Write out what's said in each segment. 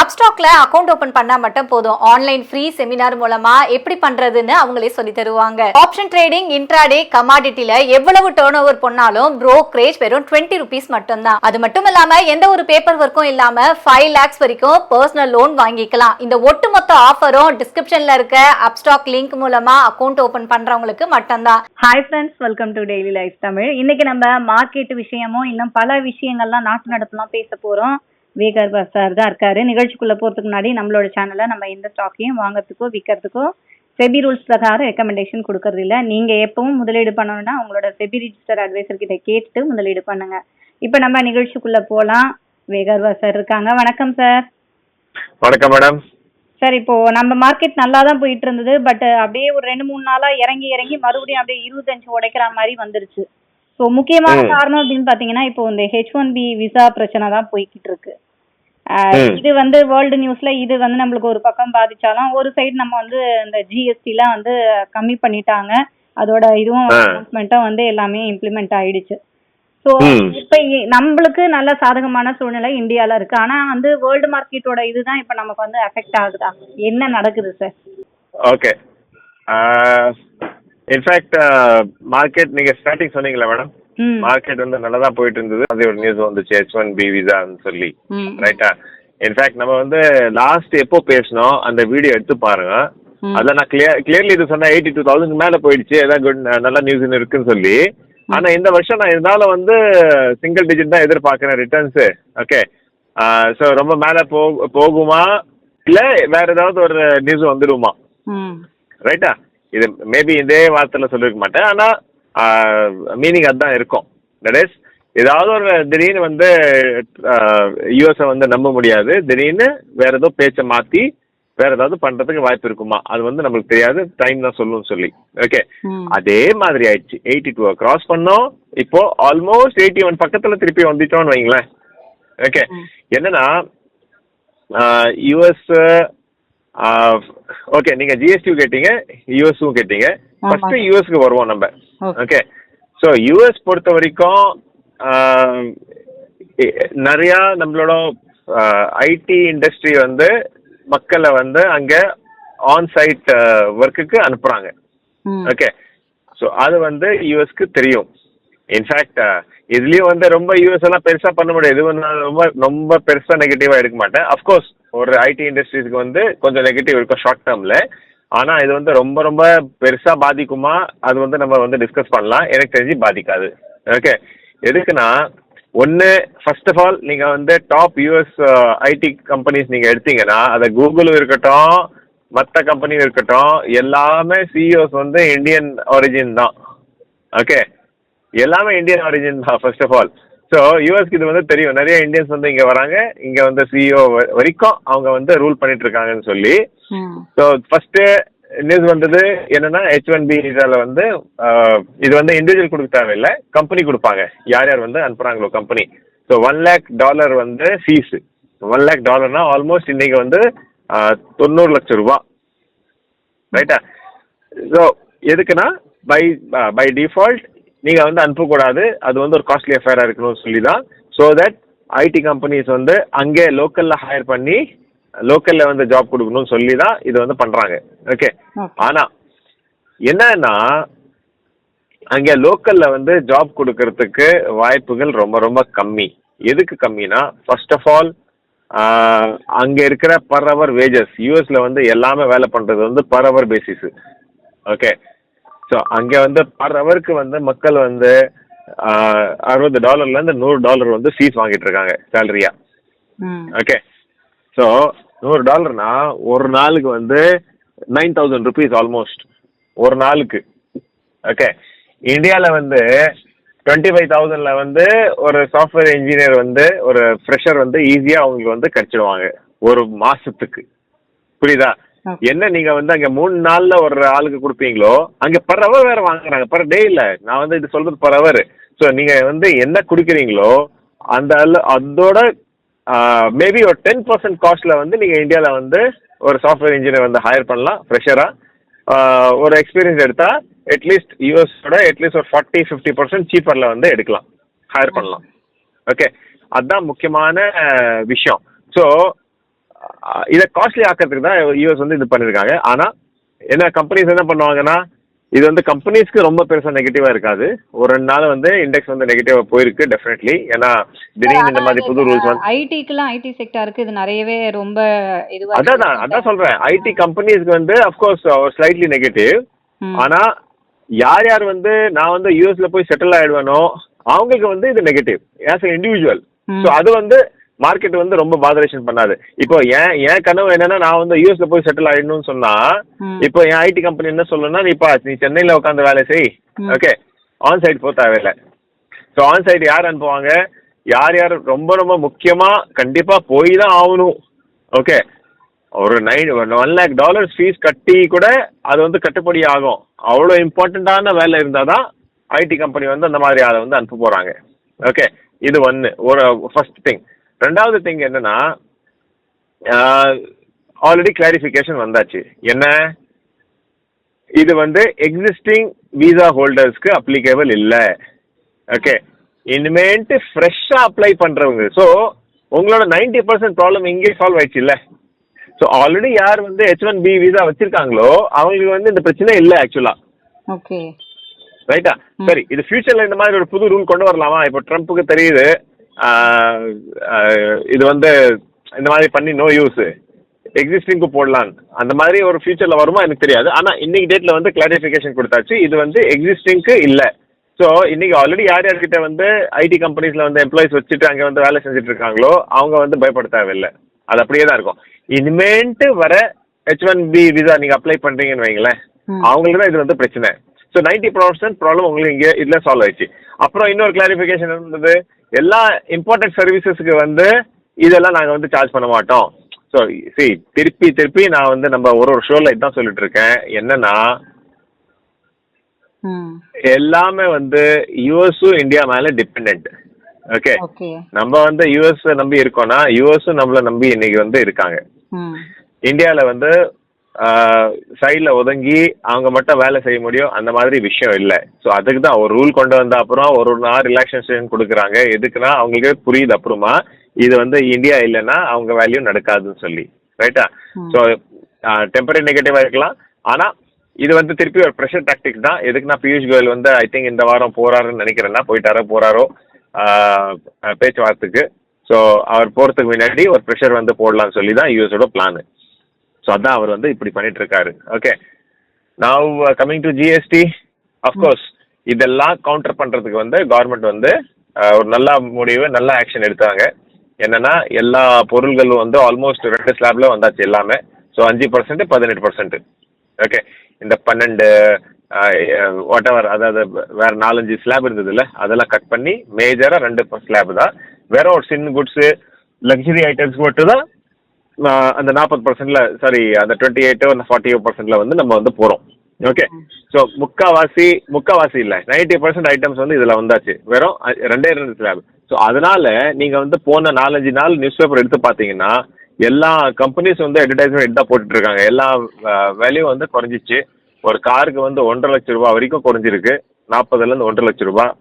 அப்ஸ்டாக்ல account open பண்ணா மட்டும் போதும். ஆன்லைன் ஃப்ரீ செமினார் மூலமா எப்படி பண்றதுன்னு அவங்களே சொல்லி தருவாங்க. ஆப்ஷன் ட்ரேடிங் இன்ட்ராடே கமாடிட்டில எவ்வளவு டேர்ன் ஓவர் பண்ணாலும் ப்ரோக்ரேஜ் வெறும் டுவெண்ட்டி ருபீஸ் மட்டும்தான். அது மட்டும் இல்லாம எந்த ஒரு பேப்பர் ஒர்க்கும் இல்லாம ஃபைவ் லேக்ஸ் வரைக்கும் பர்சனல் லோன் வாங்கிக்கலாம். இந்த ஒட்டுமொத்த ஆஃபரும் டிஸ்கிரிப்ஷன்ல இருக்க அப்ஸ்டாக் லிங்க் மூலமா அக்கௌண்ட் ஓபன் பண்றவங்களுக்கு மட்டும்தான். Hi friends welcome to daily life Tamil இன்னைக்கு நம்ம மார்க்கெட் விஷயமும் இன்னும் பல விஷயங்கள்லாம் நாட்டு நடப்புலாம் பேச போறோம். வேகர் சார் தான் இருக்காரு. நிகழ்ச்சிக்குள்ள போறதுக்கு முன்னாடி நம்மளோட சேனல்ல நம்ம எந்த ஸ்டாக்கையும் வாங்குறதுக்கோ விற்கிறதுக்கோ செபி ரூல்ஸ் பிரகாரம் ரெக்கமெண்டேஷன் கொடுக்கறது இல்ல. நீங்க எப்பவும் முதலீடு பண்ணணும்னா உங்களோட செபி ரிஜிஸ்டர் அட்வைசர் கிட்ட கேட்டுட்டு முதலீடு பண்ணுங்க. இப்போ நம்ம நிகழ்ச்சிக்குள்ள போலாம். வேகர்வா சார் இருக்காங்க. வணக்கம் சார் வணக்கம் மேடம் சார் இப்போ நம்ம மார்க்கெட் நல்லா தான் போயிட்டு இருந்தது பட் அப்படியே ஒரு ரெண்டு மூணு நாளா இறங்கி இறங்கி மறுபடியும் அப்படியே இருபத்தஞ்சு உடைக்கிற மாதிரி வந்துருச்சு. ஸோ முக்கியமான. காரணம் அப்படின்னு பாத்தீங்கன்னா இப்போ இந்த ஹெச் ஒன் பி விசா பிரச்சனை தான் போய்கிட்டு இருக்கு. இது வந்து வேர்ல்டு நியூஸ்ல இது வந்து நம்மளுக்கு ஒரு பக்கம் பாதிச்சாலும் ஒரு சைடு நம்ம வந்து இந்த ஜிஎஸ்டிலாம் வந்து கம்மி பண்ணிட்டாங்க அதோட இதுவும். அனௌன்ஸ்மெண்ட்டும் வந்து எல்லாமே இம்ப்ளிமெண்ட் ஆயிடுச்சு ஸோ. இப்போ நம்மளுக்கு நல்ல சாதகமான சூழ்நிலை இந்தியால இருக்கு ஆனா வந்து வேர்ல்டு மார்க்கெட்டோட இதுதான் இப்போ நமக்கு வந்து அஃபெக்ட் ஆகுதா என்ன நடக்குது sir okay in fact market நீங்க ஸ்டார்டிங் சொன்னீங்களா மேடம் மார்க்கெட் வந்து நல்லா தான் போயிட்டு இருந்தது அது ஒரு நியூஸ் வந்துச்சு ஹெச் ஒன் பி விசான்னு சொல்லி. ரைட்டா இன்ஃபேக்ட் நம்ம வந்து லாஸ்ட் எப்போ பேசினோம் அந்த வீடியோ எடுத்து பாருங்க. அதான் நான் கிளியர் கிளியர்லி இது சொன்னேன் எயிட்டி டூ தௌசண்ட் மேல போயிடுச்சு. ஏதாவது குட் நல்ல நியூஸ் இருக்குன்னு சொல்லி. ஆனா இந்த வருஷம் நான் இருந்தாலும் வந்து சிங்கிள் டிஜிட் தான் எதிர்பார்க்கிறேன் ரிட்டர்ன்ஸ் ஓகே ஸோ ரொம்ப மேல போகுமா? இல்ல வேற ஏதாவது ஒரு நியூஸ் வந்துடுமா? ரைட்டா இது மேபி இதே வார்த்தையில சொல்லிருக்க மாட்டேன். ஆனா மீனிங் அதுதான் இருக்கும். தட் இஸ் ஏதாவது ஒரு திடீர்னு வந்து யூஎஸை வந்து நம்ப முடியாது. திடீர்னு வேற ஏதோ பேச்சை மாத்தி வேற ஏதாவது பண்றதுக்கு வாய்ப்பு இருக்குமா? அது வந்து நம்மளுக்கு தெரியாது. டைம் தான் சொல்லுன்னு சொல்லி. ஓகே. அதே மாதிரி ஆயிடுச்சு. எயிட்டி டூ கிராஸ் பண்ணோம். இப்போ ஆல்மோஸ்ட் எயிட்டி ஒன் பக்கத்துல திருப்பி வந்துட்டோம்னு வைங்களேன். ஓகே என்னன்னா யூஎஸ் ஓகே நீங்க ஜிஎஸ்டி கேட்டீங்க யூஎஸும் கேட்டீங்க. ஃபர்ஸ்ட் யூஎஸ்க்கு வருவோம் நம்ம. ஓகே ஸோ யூஎஸ் பொறுத்த வரைக்கும் நிறைய நம்மளோட ஐடி இண்டஸ்ட்ரி வந்து மக்களை வந்து அங்க ஆன் சைட் ஒர்க்குக்கு அனுப்புறாங்க. ஓகே ஸோ அது வந்து யூஎஸ்க்கு தெரியும். இன்ஃபேக்ட் uh, இதுலயும் வந்து ரொம்ப யூஎஸ் எல்லாம் பெருசா பண்ண முடியாது. இது வந்து ரொம்ப ரொம்ப பெருசா நெகட்டிவா எடுக்க மாட்டேன். அஃப்கோர்ஸ் ஒரு ஐடி இண்டஸ்ட்ரீஸ்க்கு வந்து கொஞ்சம் நெகட்டிவ் இருக்கும் ஷார்ட் டேர்ம்ல ஆனா இது வந்து ரொம்ப ரொம்ப பெருசா பாதிக்குமா? அது வந்து நம்ம வந்து டிஸ்கஸ் பண்ணலாம். எனக்கு தெரிஞ்சு பாதிக்காது. ஓகே எதுக்குன்னா ஒன்று ஃபர்ஸ்ட் ஆஃப் ஆல் நீங்க வந்து டாப் யூஎஸ் ஐடி கம்பெனிஸ் நீங்க எடுத்தீங்கன்னா அதை கூகுளும் இருக்கட்டும் மற்ற கம்பெனியும் இருக்கட்டும் எல்லாமே சிஇஓஸ் வந்து இந்தியன் ஒரிஜின் தான். ஓகே எல்லாமே இந்தியன் ஒரிஜின் தான் ஃபர்ஸ்ட் ஆஃப் ஆல் ஸோ யூஎஸ்க்கு இது வந்து தெரியும். நிறைய இந்தியன்ஸ் வந்து இங்கே வராங்க. இங்கே வந்து சிஇஓ வரைக்கும் அவங்க வந்து ரூல் பண்ணிட்டு இருக்காங்கன்னு சொல்லி. ஸோ ஃபர்ஸ்ட் நியூஸ் வந்தது என்னன்னா ஹெச் ஒன் பி இதில் வந்து இது வந்து இண்டிவிஜுவல் கொடுக்க தேவையில்லை. கம்பெனி கொடுப்பாங்க. யார் யார் வந்து அனுப்புறாங்களோ company so one lakh dollar வந்து ஃபீஸ் ஒன் லேக் டாலர்னா ஆல்மோஸ்ட் இன்னைக்கு வந்து தொண்ணூறு லட்சம் ரூபா. ரைட்டா ஸோ எதுக்குன்னா பை பை டிஃபால்ட் நீங்கள் வந்து அனுப்பக்கூடாது. அது வந்து ஒரு காஸ்ட்லி அஃபேராக இருக்கணும்னு சொல்லி தான் ஸோ தட் ஐடி கம்பெனிஸ் வந்து அங்கே லோக்கலில் ஹையர் பண்ணி லோக்கலில் வந்து ஜாப் கொடுக்கணும்னு சொல்லி தான் இது வந்து பண்ணுறாங்க ஓகே. ஆனால் என்னன்னா அங்கே லோக்கலில் வந்து ஜாப் கொடுக்கறதுக்கு வாய்ப்புகள் ரொம்ப ரொம்ப கம்மி. எதுக்கு கம்மினா ஃபர்ஸ்ட் ஆஃப் ஆல் அங்கே இருக்கிற பர் ஹவர் வேஜஸ் யூஎஸ்ல வந்து எல்லாமே வேலை பண்ணுறது வந்து per hour basis okay so அங்கே வந்து பர் ஹவருக்கு வந்து மக்கள் வந்து அறுபது டாலர்லேருந்து நூறு டாலர் வந்து ஃபீஸ் வாங்கிட்டு இருக்காங்க சேலரியா ஓகே ஸோ நூறு டாலர்னா ஒரு நாளுக்கு வந்து நைன் தௌசண்ட் ருபீஸ் ஆல்மோஸ்ட் ஒரு நாளுக்கு. ஓகே இந்தியாவில் வந்து டுவெண்ட்டி ஃபைவ் தௌசண்ட்ல வந்து ஒரு சாஃப்ட்வேர் இன்ஜினியர் வந்து ஒரு ஃப்ரெஷர் வந்து ஈஸியாக அவங்களுக்கு வந்து கிடைச்சிடுவாங்க ஒரு மாசத்துக்கு. புரியுதா. என்ன நீங்க வந்து அங்க மூணு நாள்ல ஒரு ஆளுக்கு கொடுப்பீங்களோ அங்க பர் ஹவர் வேற வாங்குறாங்க பர் டே இல்ல நான் வந்து இது சொல்றது பர் ஹவர் ஸோ நீங்க வந்து என்ன குடிக்கிறீங்களோ அந்த அதோட மேபி ஒரு டென் பர்சன்ட் காஸ்ட்ல வந்து நீங்க இந்தியாவில் வந்து ஒரு சாஃப்ட்வேர் இன்ஜினியர் வந்து ஹையர் பண்ணலாம் ஃப்ரெஷரா ஒரு எக்ஸ்பீரியன்ஸ் எடுத்தா அட்லீஸ்ட் யூஎஸோட அட்லீஸ்ட் ஒரு ஃபார்ட்டி ஃபிஃப்டி பர்சன்ட் சீப்பர்ல வந்து எடுக்கலாம் ஹையர் பண்ணலாம். ஓகே அதுதான் முக்கியமான விஷயம். ஸோ இதை காஸ்ட்லி ஆக்கிறதுக்கு தான் யூஎஸ் வந்து இது பண்ணியிருக்காங்க ஆனால் என்ன கம்பெனிஸ் என்ன பண்ணுவாங்கன்னா இது வந்து கம்பெனிஸ்க்கு ரொம்ப பெருசாக நெகட்டிவாக இருக்காது. ஒரு ரெண்டு நாள் வந்து இண்டெக்ஸ் வந்து நெகட்டிவாக போயிருக்கு டெஃபினெட்லி ஏன்னா திடீர்னு இந்த மாதிரி புது ரூல்ஸ் வந்து ஐடிக்குலாம் ஐடி செக்டாருக்கு இது நிறையவே ரொம்ப இதுவா அதான் நான் அதான் சொல்றேன். ஐடி கம்பெனிஸ்க்கு வந்து அஃப்கோர்ஸ் ஸ்லைட்லி நெகட்டிவ் ம். ஆனா யார் யார் வந்து நான் வந்து யூஎஸ்ல போய் செட்டில் ஆயிடுவேனோ அவங்களுக்கு வந்து இது negative as a individual. So அது வந்து மார்க்கெட் வந்து ரொம்ப பாதரேஷன் பண்ணாது. இப்போ ஏன் என் கனவு என்னன்னா நான் வந்து யூஎஸ்ல போய் செட்டில் ஆயிடணும்னு சொன்னா. இப்போ என் ஐடி கம்பெனி என்ன சொல்லணும்னா நீ பா நீ சென்னையில உட்காந்து வேலை செய். ஓகே ஆன் சைட் போக தேவையில்லை. ஸோ ஆன் சைட் யார் அனுப்புவாங்க? யார் யார்? ரொம்ப ரொம்ப முக்கியமா கண்டிப்பா போய் தான் ஆகணும். ஓகே ஒரு nine one lakh dollars fees கட்டி கூட அது வந்து கட்டுப்படி ஆகும். அவ்வளோ இம்பார்ட்டண்ட்டான வேலை இருந்தால் தான் ஐடி கம்பெனி வந்து அந்த மாதிரி அதை வந்து அனுப்ப போகிறாங்க ஓகே இது ஒன்று ஒரு ஃபர்ஸ்ட் திங் ரெண்டாவது திங் என்னன்னா ஆல்ரெடி கிளாரிஃபிகேஷன் வந்தாச்சு. என்ன? இது வந்து எக்ஸிஸ்டிங் விசா ஹோல்டர்ஸ்க்கு அப்ளிகேபிள் இல்லை. ஓகே இனிமேட்டு ஃப்ரெஷ்ஷாக அப்ளை பண்ணுறவங்க ஸோ உங்களோட நைன்டி பர்சன்ட் ப்ராப்ளம் இங்கே சால்வ் ஆயிடுச்சு இல்லை ஸோ ஆல்ரெடி யார் வந்து ஹெச் ஒன் பி விசா வச்சிருக்காங்களோ அவங்களுக்கு வந்து இந்த பிரச்சனை இல்லை ஆக்சுவலாக ஓகே ரைட்டா சரி இது ஃபியூச்சர்ல இந்த மாதிரி ஒரு புது ரூல் கொண்டு வரலாமா? இப்போ ட்ரம்ப்புக்கு தெரியுது. இது வந்து இந்த மாதிரி பண்ணி நோ யூஸ் எக்ஸிஸ்டிங்க்கு போடலாம். அந்த மாதிரி ஒரு ஃபியூச்சர்ல வருமா எனக்கு தெரியாது. ஆனா இன்னைக்கு டேட்ல வந்து கிளாரிஃபிகேஷன் கொடுத்தாச்சு. இது வந்து எக்ஸிஸ்டிங்க்கு இல்ல. ஸோ இன்னைக்கு ஆல்ரெடி யார் யார்கிட்ட வந்து ஐடி கம்பெனிஸ்ல வந்து எம்ப்ளாயிஸ் வச்சுட்டு அங்க வந்து வேலை செஞ்சுட்டு இருக்காங்களோ அவங்க வந்து பயப்பட தேவையில்லை. அது அப்படியே தான் இருக்கும். இனிமேட்டு வர ஹெச் ஒன் பி விசா நீங்க அப்ளை பண்றீங்கன்னு வைங்களேன். அவங்களுக்கு தான் இது வந்து பிரச்சனை. ஸோ நைன்டி பர்சன்ட் ப்ராப்ளம் உங்களுக்கு இங்கே இதில் சால்வ் ஆயிடுச்சு. அப்புறம் இன்னொரு கிளாரிஃபிகேஷன் இருந்தது. எல்லா இம்பார்ட்டன்ட் சர்வீசஸ்க்கு வந்து இதெல்லாம் நாங்கள் வந்து சார்ஜ் பண்ண மாட்டோம். ஸோ சி திருப்பி திருப்பி நான் வந்து நம்ம ஒரு ஒரு ஷோவில் இதான் சொல்லிட்டு இருக்கேன். என்னன்னா எல்லாமே வந்து யூஎஸும் இந்தியா மேலே டிபெண்ட் ஓகே நம்ம வந்து யூஎஸ் நம்பி இருக்கோம்னா யூஎஸும் நம்மளை நம்பி இன்னைக்கு வந்து இருக்காங்க. ம். இந்தியாவில் வந்து சைடில் ஒதுங்கி அவங்க மட்டும் வேலை செய்ய முடியும். அந்த மாதிரி விஷயம் இல்லை. ஸோ அதுக்கு தான் ஒரு ரூல் கொண்டு வந்த அப்புறம் ஒரு ஒரு நாள் ரிலாக்ஸேஷன் கொடுக்குறாங்க. எதுக்குன்னா அவங்களுக்கு புரியுது அப்புறமா இது வந்து இந்தியா இல்லைன்னா அவங்க வேல்யூ நடக்காதுன்னு சொல்லி. ரைட்டா. ஸோ டெம்பரரி நெகட்டிவாக இருக்கலாம். ஆனால் இது வந்து திருப்பி ஒரு ப்ரெஷர் டாக்டிக்ஸ் தான். எதுக்குன்னா பியூஷ் கோயல் வந்து ஐ திங்க் இந்த வாரம் போறாருன்னு நினைக்கிறேன்னா போயிட்டாரோ போறாரோ பேச்சுவார்த்தைக்கு. ஸோ அவர் போகிறதுக்கு முன்னாடி ஒரு ப்ரெஷர் வந்து போடலாம்னு சொல்லி தான் யூஎஸோட பிளான் ஸோ அதான் அவர் வந்து இப்படி பண்ணிட்டு இருக்காரு okay now coming to GST of course இதெல்லாம் கவுண்டர் பண்றதுக்கு வந்து கவர்மெண்ட் வந்து அஹ், ஒரு நல்ல முடிவு நல்ல ஆக்ஷன் எடுத்தாங்க. என்னன்னா எல்லா பொருள்களும் வந்து ஆல்மோஸ்ட் ரெண்டு ஸ்லாப்ல வந்தாச்சு எல்லாமே. ஸோ அஞ்சு பர்சன்ட் பதினெட்டு பர்சன்ட் ஓகே இந்த பன்னெண்டு வாட் எவர் அதாவது வேற நாலஞ்சு ஸ்லாப் இருந்ததுல்ல அதெல்லாம் கட் பண்ணி மேஜரா ரெண்டு ஸ்லாப் தான். வேற ஒரு சின்ன குட்ஸு லக்ஸரி ஐட்டம்ஸ் மட்டும் தான் அந்த நாற்பது பர்சன்ட்ல சாரி அந்த டுவெண்ட்டி எயிட்டோ அந்த ஃபார்ட்டி பர்சன்ட்ல வந்து நம்ம வந்து போறோம். ஓகே ஸோ முக்காவாசி முக்காவாசி இல்லை. நைன்டி பர்சன்ட் ஐட்டம்ஸ் வந்து இதுல வந்தாச்சு. வெறும் ரெண்டே ரெண்டு ஸ்லாப் ஸோ அதனால நீங்க வந்து போன நாலஞ்சு நாள் நியூஸ் பேப்பர் எடுத்து பார்த்தீங்கன்னா எல்லா கம்பெனிஸ் வந்து அட்வர்டைஸ்மெண்ட் தான் போட்டுட்டு இருக்காங்க எல்லா வேல்யூ வந்து குறைஞ்சிச்சு. ஒரு காருக்கு வந்து ஒன்றரை லட்சம் ரூபாய் வரைக்கும் குறைஞ்சிருக்கு. நாற்பதுல இருந்து ஒன்றரை லட்சம் ரூபாய்.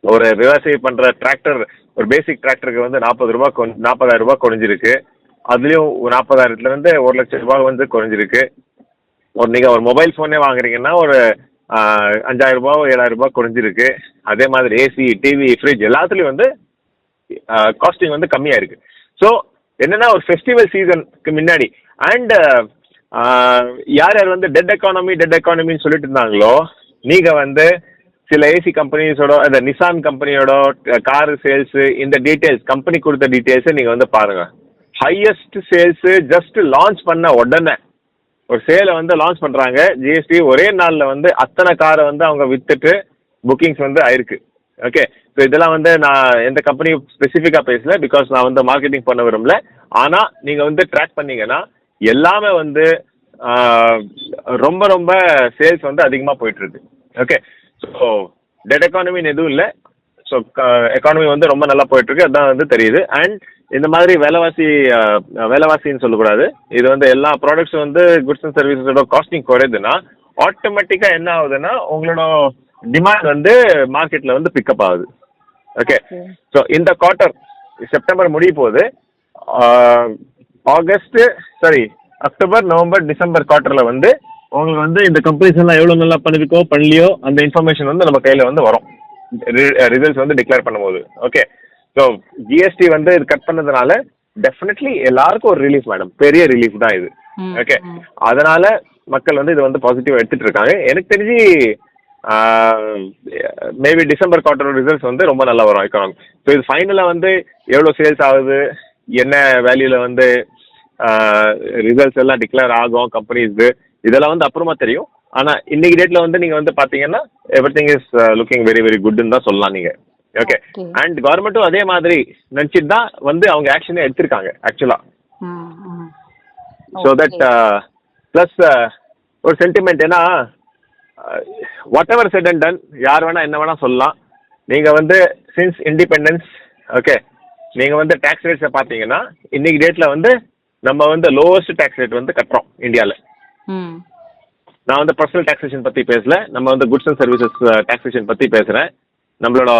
ஒரு விவசாயம் பண்ற டிராக்டர் ஒரு பேசிக் டிராக்டருக்கு வந்து நாற்பது ரூபாய் கொ- நாற்பதாயிரம் ரூபாய் குறைஞ்சிருக்கு. அதுலயும் நாற்பதாயிரத்துல இருந்து ஒரு லட்சம் ரூபாய் வந்து குறைஞ்சிருக்கு. ஒரு நீங்க ஒரு மொபைல் ஃபோனே வாங்குறீங்கன்னா ஒரு அஞ்சாயிரம் ரூபாய் ஏழாயிரம் ரூபாய் குறைஞ்சிருக்கு. அதே மாதிரி ஏசி டிவி ஃப்ரிட்ஜ் எல்லாத்துலயும் வந்து காஸ்டிங் வந்து கம்மியா இருக்கு ஸோ என்னன்னா ஒரு ஃபெஸ்டிவல் சீசனுக்கு முன்னாடி அண்ட் யார் யார் வந்து டெட் எக்கானமி டெட் எக்கானமின்னு சொல்லிட்டு இருந்தாங்களோ நீங்க வந்து சில ஏசி கம்பெனிஸோட அந்த நிசான் கம்பெனியோட கார் சேல்ஸ் இந்த டீட்டெயில்ஸ் கம்பெனி கொடுத்த டீட்டெயில்ஸை நீங்க வந்து பாருங்க. ஹையஸ்ட் சேல்ஸ் ஜஸ்ட் லான்ச் பண்ண உடனே. ஒரு சேலை வந்து லான்ச் பண்றாங்க. ஜிஎஸ்டி ஒரே நாள்ல வந்து அத்தனை காரை வந்து அவங்க வித்துட்டு புக்கிங்ஸ் வந்து ஆயிருக்கு. ஓகே ஸோ இதெல்லாம் வந்து நான் எந்த கம்பெனியும் ஸ்பெசிஃபிக்காக பேசல. பிகாஸ் நான் வந்து மார்க்கெட்டிங் பண்ண விரும்பல. ஆனால் நீங்கள் வந்து ட்ராக் பண்ணீங்கன்னா எல்லாமே வந்து ரொம்ப ரொம்ப சேல்ஸ் வந்து அதிகமாக போயிட்டுருக்கு. ஓகே ஸோ டெட் எக்கானமின்னு எதுவும் இல்லை. ஸோ எக்கானமி வந்து ரொம்ப நல்லா போயிட்டுருக்கு. அதான் வந்து தெரியுது. அண்ட் இந்த மாதிரி விலைவாசி விலைவாசின்னு சொல்லக்கூடாது. இது வந்து எல்லா ப்ராடக்ட்ஸும் வந்து குட்ஸ் அண்ட் சர்வீசஸோட காஸ்டிங் குறையுதுன்னா ஆட்டோமேட்டிக்காக என்ன ஆகுதுன்னா உங்களோட டிமாண்ட் வந்து மார்க்கெட்டில் வந்து பிக்கப் ஆகுது. ஓகே ஸோ இந்த குவார்ட்டர் செப்டம்பர் முடிய போகுது. August sorry October November December குவார்டர்ல வந்து உங்களுக்கு வந்து இந்த கம்பெனிஸ் எல்லாம் எவ்வளவு நல்லா பண்ணிருக்கோ பண்ணலையோ அந்த இன்ஃபர்மேஷன் வந்து நம்ம கையில வந்து வரும். ரிசல்ட்ஸ் வந்து டிக்ளேர் பண்ணும்போது. ஓகே ஸோ ஜிஎஸ்டி வந்து இது கட் பண்ணதுனால டெஃபினெட்லி எல்லாருக்கும் ஒரு ரிலீஃப் மேடம் பெரிய ரிலீஃப் தான் இது. ஓகே. அதனால மக்கள் வந்து இது வந்து பாசிட்டிவா எடுத்துட்டு இருக்காங்க. எனக்கு தெரிஞ்சு மேபி டிசம்பர் குவார்டர் ரிசல்ட்ஸ் வந்து ரொம்ப நல்லா வரும் எக்கனாமி ஸோ இது ஃபைனலாக வந்து எவ்வளோ சேல்ஸ் ஆகுது? என்ன வேல்யூல வந்து ரிசல்ட்ஸ் எல்லாம் டிக்ளேர் ஆகும்? கம்பெனிஸ் இதெல்லாம் வந்து அப்புறமா தெரியும். ஆனா இன்னைக்கு டேட்ல வந்து நீங்க வந்து பாத்தீங்கன்னா everything is looking very very குட்னு தான் சொல்லலாம் நீங்க. ஓகே. அண்ட் கவர்மெண்ட்டும் அதே மாதிரி நினைச்சிட்டு தான் வந்து அவங்க ஆக்ஷனே எடுத்திருக்காங்க ஆக்சுவலா. ஸோ தட் ப்ளஸ் ஒரு சென்டிமெண்ட் ஏன்னா whatever said and done யார் வேணா என்ன வேணா சொல்லலாம். நீங்க வந்து சின்ஸ் இண்டிபெண்டன்ஸ் ஓகே நீங்க வந்து டேக்ஸ் ரேட்ஸை பார்த்தீங்கன்னா இன்னைக்கு டேட்ல வந்து நம்ம வந்து லோவஸ்ட் டேக்ஸ் ரேட் வந்து கட்டுறோம் இந்தியாவில் ம். நான் வந்து பர்சனல் டாக்ஸேஷன் பத்தி பேசல நம்ம வந்து குட்ஸ் அண்ட் சர்வீசஸ் டாக்ஸேஷன் பத்தி பேசுறேன். நம்மளோட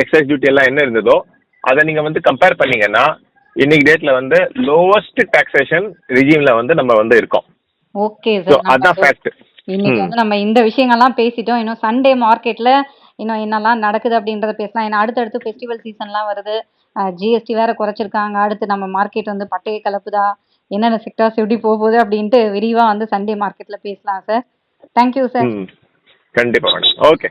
எக்ஸைஸ் டியூட்டி எல்லாம் என்ன இருந்ததோ அதை நீங்க வந்து கம்பேர் பண்ணீங்கன்னா இன்னைக்கு டேட்ல வந்து லோவஸ்ட் டாக்ஸேஷன் ரிஜிம்ல வந்து நம்ம வந்து இருக்கோம். ஓகே சார் அதான் ஃபேக்ட் இன்னைக்கு வந்து நம்ம இந்த விஷயங்கள்லாம் பேசிட்டோம். இன்னும் சண்டே மார்க்கெட்ல இன்னும் என்னெல்லாம் நடக்குது அப்படின்றத பேசலாம். ஏன்னா அடுத்தடுத்து ஃபெஸ்டிவல் சீசன்லாம் வருது. ஜிஎஸ்டி வேற குறைச்சிருக்காங்க. அடுத்து நம்ம மார்க்கெட் வந்து பட்டையை கலப்புதா? என்னென்ன செக்டார்ஸ் எப்படி போக போகுது அப்படின்ட்டு விரிவா வந்து சண்டே மார்க்கெட்ல பேசலாம் சார் தேங்க்யூ சார் கண்டிப்பா மேடம் ஓகே